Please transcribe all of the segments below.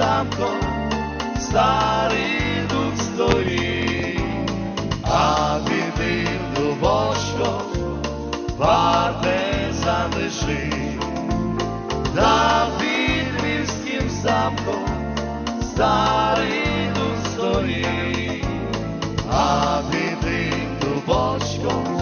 замком старий дух стоїть, а біди дубошко пар не залиши, та під замком старий дух стоїть, а біди дубочком.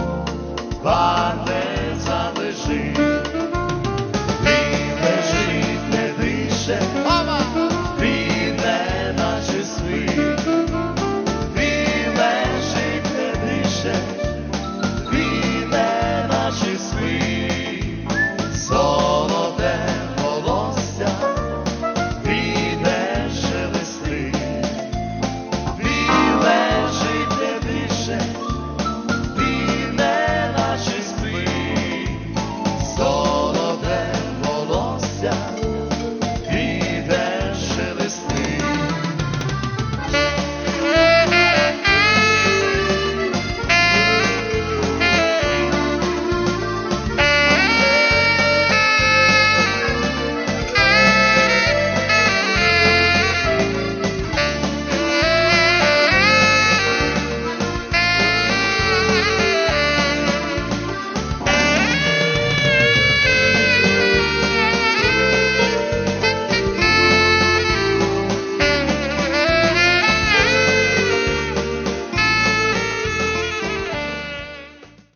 myself